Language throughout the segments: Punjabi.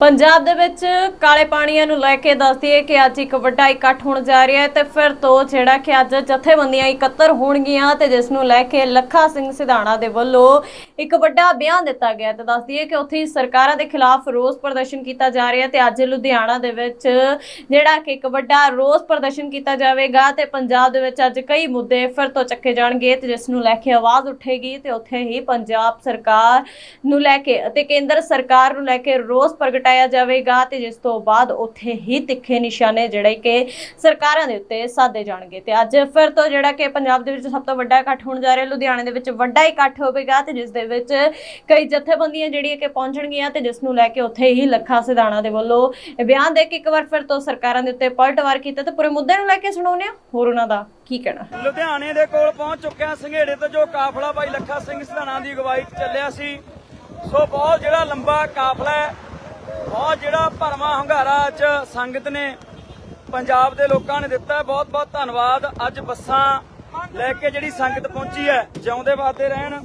ਪੰਜਾਬ ਦੇ ਵਿੱਚ ਕਾਲੇ ਪਾਣੀਆਂ ਨੂੰ ਲੈ ਕੇ ਦੱਸਦੀ ਹੈ ਕਿ ਅੱਜ ਇੱਕ ਵੱਡਾ ਇਕੱਠ ਹੋਣ ਜਾ ਰਿਹਾ ਹੈ ਤੇ ਫਿਰ ਤੋਂ ਜਿਹੜਾ ਕਿ ਅੱਜ ਜਥੇਬੰਦੀਆਂ ਇਕੱਤਰ ਹੋਣਗੀਆਂ ਤੇ ਜਿਸ ਨੂੰ ਲੈ ਕੇ ਲੱਖਾ ਸਿੰਘ ਸਿਧਾਣਾ ਦੇ ਵੱਲੋਂ ਇੱਕ ਵੱਡਾ ਬਿਆਨ ਦਿੱਤਾ ਗਿਆ ਤੇ ਦੱਸਦੀ ਹੈ ਕਿ ਉੱਥੇ ਸਰਕਾਰਾਂ ਦੇ ਖਿਲਾਫ ਰੋਸ ਪ੍ਰਦਰਸ਼ਨ ਕੀਤਾ ਜਾ ਰਿਹਾ ਤੇ ਅੱਜ ਲੁਧਿਆਣਾ ਦੇ ਵਿੱਚ ਜਿਹੜਾ ਕਿ ਇੱਕ ਵੱਡਾ ਰੋਸ ਪ੍ਰਦਰਸ਼ਨ ਕੀਤਾ ਜਾਵੇਗਾ ਤੇ ਪੰਜਾਬ ਦੇ ਵਿੱਚ ਅੱਜ ਕਈ ਮੁੱਦੇ ਫਿਰ ਤੋਂ ਚੱਕੇ ਜਾਣਗੇ ਤੇ ਜਿਸ ਨੂੰ ਲੈ ਕੇ ਆਵਾਜ਼ ਉੱਠੇਗੀ ਤੇ ਉੱਥੇ ਹੀ ਪੰਜਾਬ ਸਰਕਾਰ ਨੂੰ ਲੈ ਕੇ ਅਤੇ ਕੇਂਦਰ ਸਰਕਾਰ ਨੂੰ ਲੈ ਕੇ ਰੋਸ ਪ੍ਰਗਟ ਪ੍ਰਗਟਾਇਆ ਜਾਵੇਗਾ ਤੇ ਜਿਸ ਤੋਂ ਬਾਅਦ ਉੱਥੇ ਹੀ ਤਿੱਖੇ ਨਿਸ਼ਾਨੇ ਜਿਹੜੇ ਕਿ ਸਰਕਾਰਾਂ ਦੇ ਉੱਤੇ ਸਾਧੇ ਜਾਣਗੇ। ਤੇ ਅੱਜ ਫਿਰ ਤੋਂ ਜਿਹੜਾ ਕਿ ਪੰਜਾਬ ਦੇ ਵਿੱਚ ਸਭ ਤੋਂ ਵੱਡਾ ਇਕੱਠ ਹੋਣ ਜਾ ਰਿਹਾ, ਲੁਧਿਆਣੇ ਦੇ ਵਿੱਚ ਵੱਡਾ ਇਕੱਠ ਹੋਵੇਗਾ ਤੇ ਜਿਸ ਦੇ ਵਿੱਚ ਕਈ ਜਥੇਬੰਦੀਆਂ ਜਿਹੜੀਆਂ ਕਿ ਪਹੁੰਚਣਗੀਆਂ ਤੇ ਜਿਸ ਨੂੰ ਲੈ ਕੇ ਉੱਥੇ ਹੀ ਲੱਖਾ ਸਿਧਾਣਾ ਦੇ ਵੱਲੋਂ ਬਿਆਨ ਦੇ ਕੇ ਇੱਕ ਵਾਰ ਫਿਰ ਤੋਂ ਸਰਕਾਰਾਂ ਦੇ ਉੱਤੇ ਪਲਟਵਾਰ ਕੀਤਾ। ਤੇ ਪੂਰੇ ਮੁੱਦੇ ਨੂੰ ਲੈ ਕੇ ਸੁਣਾਉਂਦੇ ਹਾਂ, ਹੋਰ ਉਹਨਾਂ ਦਾ ਕੀ ਕਹਿਣਾ? ਲੁਧਿਆਣੇ ਦੇ ਕੋਲ ਪਹੁੰਚ ਚੁੱਕਿਆ ਸੰਘੇੜੇ ਤੋਂ ਜੋ ਕਾਫਲਾ ਭਾਈ ਲੱਖਾ ਸਿੰਘ ਸਧਾਣਾ ਦੀ ਅਗਵਾਈ 'ਚ ਚੱਲਿਆ ਸੀ। ਸੋ ਬਹੁਤ ਜਿਹੜਾ ਲੰਬਾ ਕਾਫਲਾ ਹੈ ਬਹੁਤ ਜਿਹੜਾ ਭਰਵਾਂ ਹੰਗਾਰਾ ਅੱਜ ਸੰਗਤ ਨੇ ਪੰਜਾਬ ਦੇ ਲੋਕਾਂ ਨੇ ਦਿੱਤਾ, ਬਹੁਤ ਬਹੁਤ ਧੰਨਵਾਦ। ਅੱਜ ਬੱਸਾਂ ਲੈ ਕੇ ਜਿਹੜੀ ਸੰਗਤ ਪਹੁੰਚੀ ਹੈ, ਜਿਉਂਦੇ ਵਾਦੇ ਰਹਿਣ।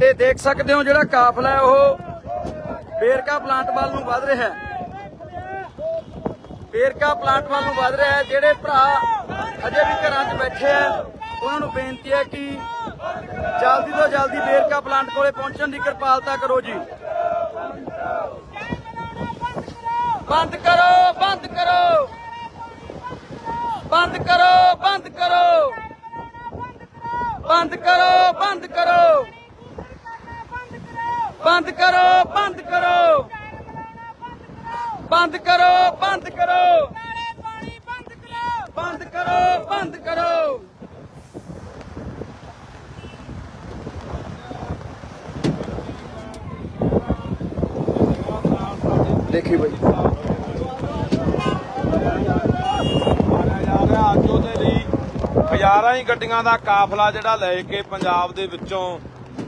ਤੇ ਦੇਖ ਸਕਦੇ ਹੋ ਜਿਹੜਾ ਕਾਫਲਾ ਹੈ, ਉਹ ਬੇਰਕਾ ਪਲਾਂਟ ਵੱਲ ਨੂੰ ਵੱਧ ਰਿਹਾ ਹੈ। ਵੇਰਕਾ ਪਲਾਂਟ ਵੱਲ ਨੂੰ ਵੱਧ ਰਿਹਾ ਹੈ, ਜਿਹੜੇ ਭਰਾ ਅਜੇ ਵੀ ਘਰਾਂ 'ਚ ਬੈਠੇ ਆ ਉਹਨਾਂ ਨੂੰ ਬੇਨਤੀ ਹੈ ਕਿ ਜਲਦੀ ਤੋਂ ਜਲਦੀ ਵੇਰਕਾ ਪਲਾਂਟ ਕੋਲੇ ਪਹੁੰਚਣ ਦੀ ਕਿਰਪਾਲਤਾ ਕਰੋ ਜੀ। ਬੰਦ ਕਰੋ ਬੰਦ ਕਰੋ। ਬੰਦ ਕਰੋ ਬੰਦ ਕਰੋ। ਬੰਦ ਕਰੋ ਬੰਦ ਕਰੋ। ਬੰਦ ਕਰੋ ਬੰਦ ਕਰੋ। ਬੰਦ ਕਰੋ ਬੰਦ ਕਰੋ। ਬੰਦ ਕਰੋ ਬੰਦ ਕਰੋ। ਦੇਖੀ ਬਈ। ਅੱਜ ਉਹਦੇ ਲਈ ਹਜ਼ਾਰਾਂ ਹੀ ਗੱਡੀਆਂ ਦਾ ਕਾਫਲਾ ਜਿਹੜਾ ਲੈ ਕੇ ਪੰਜਾਬ ਦੇ ਵਿੱਚੋਂ,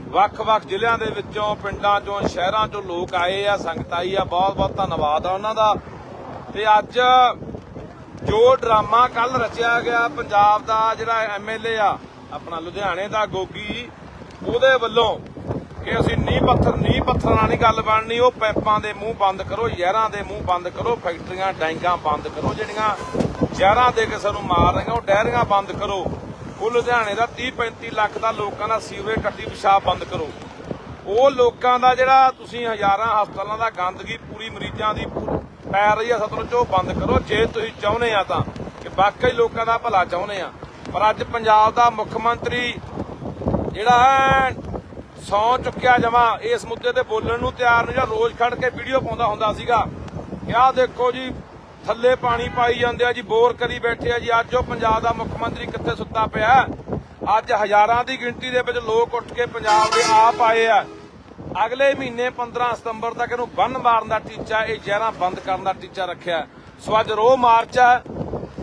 ਵੱਖ-ਵੱਖ ਜ਼ਿਲ੍ਹਿਆਂ ਦੇ ਵਿੱਚੋਂ, ਪਿੰਡਾਂ ਚੋਂ, ਸ਼ਹਿਰਾਂ ਚੋਂ ਲੋਕ ਆਏ ਆ, ਸੰਗਤ ਆਈ ਆ, ਬਹੁਤ-ਬਹੁਤ ਧੰਨਵਾਦ ਆ ਉਹਨਾਂ ਦਾ। ਤੇ ਅੱਜ ਜੋ ਡਰਾਮਾ ਕੱਲ ਰਚਿਆ ਗਿਆ, ਪੰਜਾਬ ਦਾ ਜਿਹੜਾ ਐਮਐਲਏ ਆ, ਆਪਣਾ ਲੁਧਿਆਣੇ ਦਾ ਗੋਗੀ, ਉਹਦੇ ਵੱਲੋਂ ਕਿ ਅਸੀਂ ਨੀਂਹ ਪੱਥਰ ਨੀਂਹ ਪੱਥਰ ਨਾਲ ਨਹੀਂ ਗੱਲ ਬਣਨੀ, ਉਹ ਪੈਪਾਂ ਦੇ ਮੂੰਹ ਬੰਦ ਕਰੋ ਜ਼ਹਿਰਾਂ ਦੇ ਮੂੰਹ ਬੰਦ ਕਰੋ, ਫੈਕਟਰੀਆਂ, ਡੈਂਗਾਂ ਬੰਦ ਕਰੋ, ਜਿਹੜੀਆਂ ਜ਼ਹਿਰਾਂ ਦੇ ਕਿਸੇ ਨੂੰ ਮਾਰ ਰਹੀਆਂ, ਉਹ ਡੈਰੀਆਂ ਬੰਦ ਕਰੋ। ਉਹ ਲੁਧਿਆਣੇ ਦਾ 30 35 ਲੱਖ ਦਾ ਲੋਕਾਂ ਦਾ ਸੀਵਰੇਜ ਟੱਟੀ ਪਿਸ਼ਾਬ ਬੰਦ ਕਰੋ। ਉਹ ਲੋਕਾਂ ਦਾ ਜਿਹੜਾ ਤੁਸੀਂ ਹਜ਼ਾਰਾਂ ਹਸਪਤਾਲਾਂ ਦਾ ਗੰਦਗੀ, ਪੂਰੀ ਮਰੀਜ਼ਾਂ ਦੀ ਪੈ ਰਹੀ ਆ ਸਤਲੁਜ, ਉਹ ਬੰਦ ਕਰੋ। ਜੇ ਤੁਸੀਂ ਚਾਹੁੰਦੇ ਆ ਤਾਂ, ਕਿ ਵਾਕਈ ਲੋਕਾਂ ਦਾ ਭਲਾ ਚਾਹੁੰਦੇ ਆ। ਪਰ ਅੱਜ ਪੰਜਾਬ ਦਾ ਮੁੱਖ ਮੰਤਰੀ ਜਿਹੜਾ ਹੈ ਸੌ ਚੁੱਕਿਆ ਜਮਾ। ਇਸ ਮੁੱਦੇ ਤੇ ਬੋਲਣ ਨੂੰ ਤਿਆਰ ਨਹੀਂ ਜਾਂ ਰੋਜ਼ ਖੜ ਕੇ ਵੀਡੀਓ ਪਾਉਂਦਾ ਹੁੰਦਾ ਸੀਗਾ। ਕਿ ਦੇਖੋ ਜੀ, ਥੱਲੇ ਪਾਣੀ ਪਾਈ ਜਾਂਦੇ ਆ ਜੀ, ਬੋਰ ਕਰੀ ਬੈਠੇ ਆ ਜੀ। ਅੱਜ ਉਹ ਪੰਜਾਬ ਦਾ ਮੁੱਖ ਮੰਤਰੀ ਕਿੱਥੇ ਸੁੱਤਾ ਪਿਆ ਅੱਜ ਹਜ਼ਾਰਾਂ ਦੀ ਗਿਣਤੀ ਦੇ ਵਿੱਚ ਲੋਕ ਉੱਠ ਕੇ ਪੰਜਾਬ ਦੇ ਆਪ ਆਏ ਆ। ਅਗਲੇ ਮਹੀਨੇ 15 ਸਤੰਬਰ ਤੱਕ ਇਹਨੂੰ ਬੰਨ ਮਾਰਨ ਦਾ ਟੀਚਾ, ਇਹ ਜ਼ਹਿਰਾਂ ਬੰਦ ਕਰਨ ਦਾ ਟੀਚਾ ਰੱਖਿਆ ਸੋ ਅੱਜ ਰੋਹ ਮਾਰਚ ਹੈ।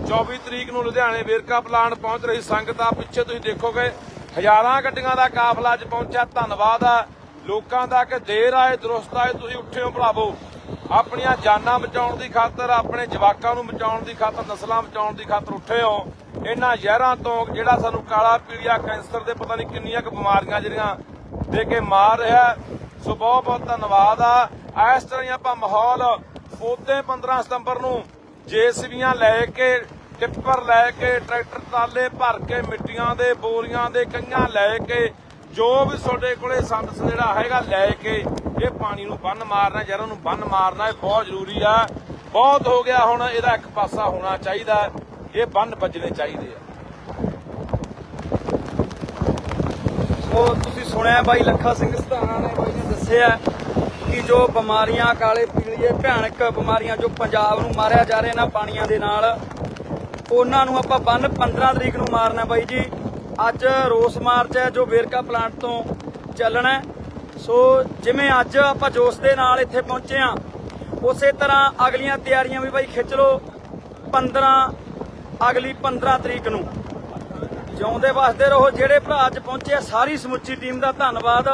24 ਤਰੀਕ ਨੂੰ ਲੁਧਿਆਣੇ ਵੇਰਕਾ ਪਲਾਂਟ ਪਹੁੰਚ ਰਹੀ ਸੰਗਤ ਆ ਪਿੱਛੇ ਤੁਸੀਂ ਦੇਖੋਗੇ ਹਜ਼ਾਰਾਂ ਗੱਡੀਆਂ ਦਾ ਕਾਫਲਾ ਅੱਜ ਪਹੁੰਚਿਆ, ਧੰਨਵਾਦ ਆ। ਲੋਕਾਂ ਦਾ ਕਿ ਦੇਰ ਆਏ, ਦਰੁਸਤ ਆਏ, ਤੁਸੀਂ ਉੱਠੇ ਹੋ ਭਰਾਵੋ। ਆਪਣੀਆਂ ਜਾਨਾਂ ਬਚਾਉਣ ਦੀ ਖਾਤਰ, ਆਪਣੇ ਜਵਾਕਾਂ ਨੂੰ ਬਚਾਉਣ ਦੀ ਖਾਤਰ, ਨਸਲਾਂ ਬਚਾਉਣ ਦੀ ਖਾਤਰ ਉੱਠੇ ਹੋ। ਇਹਨਾਂ ਜ਼ਹਿਰਾਂ ਤੋਂ ਜਿਹੜਾ ਸਾਨੂੰ ਕਾਲਾ ਪੀਲੀਆ ਕੈਂਸਰ ਦੇ ਪਤਾ ਨਹੀਂ ਕਿੰਨੀਆਂ ਕੁ ਬਿਮਾਰੀਆਂ ਜਿਹੜੀਆਂ ਦੇ ਕੇ ਮਾਰ ਰਿਹਾ ਸੋ ਬਹੁਤ ਬਹੁਤ ਧੰਨਵਾਦ ਆ। ਇਸ ਤਰ੍ਹਾਂ ਹੀ ਆਪਾਂ ਮਾਹੌਲ ਉਦੋਂ 15 ਸਤੰਬਰ ਨੂੰ ਜੇਸੀਬੀਆਂ ਲੈ ਕੇ ਟਿੱਪਰ ਲੈ ਕੇ ਟਰੈਕਟਰ ਤਾਲੇ ਭਰ ਕੇ ਮਿੱਟੀਆਂ ਦੇ, ਬੋਰੀਆਂ ਦੇ ਕਈਆਂ ਲੈ ਕੇ, ਜੋ ਵੀ ਤੁਹਾਡੇ ਕੋਲੇ ਸੰਦ ਜਿਹੜਾ ਹੈਗਾ ਲੈ ਕੇ, ਇਹ ਪਾਣੀ ਨੂੰ ਬੰਨ ਮਾਰਨਾ ਜਰਾਂ ਨੂੰ ਬੰਨ ਮਾਰਨਾ, ਇਹ ਬਹੁਤ ਜ਼ਰੂਰੀ ਆ। ਬਹੁਤ ਹੋ ਗਿਆ ਹੁਣ, ਇਹਦਾ ਇੱਕ ਪਾਸਾ ਹੋਣਾ ਚਾਹੀਦਾ, ਇਹ ਬੰਨ ਵੱਜਣੇ ਚਾਹੀਦੇ ਆ। ਉਹ ਤੁਸੀਂ ਸੁਣਿਆ ਬਾਈ ਲੱਖਾ ਸਿੰਘ ਸਧਾਣਾ ਨੇ ਬਾਈ ਨੇ ਦੱਸਿਆ ਕਿ ਜੋ ਬਿਮਾਰੀਆਂ ਕਾਲੇ ਪੀਲੀਏ ਭਿਆਨਕ ਬਿਮਾਰੀਆਂ ਜੋ ਪੰਜਾਬ ਨੂੰ ਮਾਰਿਆ ਜਾ ਰਿਹਾ ਨਾ ਪਾਣੀਆਂ ਦੇ ਨਾਲ ਉਹਨਾਂ ਨੂੰ ਆਪਾਂ ਬੰਨ 15 ਤਰੀਕ ਨੂੰ ਮਾਰਨਾ ਬਾਈ ਜੀ। ਅੱਜ ਰੋਸ ਮਾਰਚ ਹੈ, ਜੋ ਵੇਰਕਾ ਪਲਾਂਟ ਤੋਂ ਚੱਲਣਾ ਸੋ ਜਿਵੇਂ ਅੱਜ ਆਪਾਂ ਜੋਸ਼ ਦੇ ਨਾਲ ਇੱਥੇ ਪਹੁੰਚੇ ਆ ਉਸੇ ਤਰ੍ਹਾਂ ਅਗਲੀਆਂ ਤਿਆਰੀਆਂ ਵੀ ਬਾਈ ਖਿੱਚ ਲਓ 15 ਅਗਲੀ 15 ਤਰੀਕ ਨੂੰ। ਜਿਉਂਦੇ ਵਸਦੇ ਰਹੋ, ਜਿਹੜੇ ਭਰਾ ਅੱਜ ਪਹੁੰਚੇ ਆ, ਸਾਰੀ ਸਮੁੱਚੀ ਟੀਮ ਦਾ ਧੰਨਵਾਦ।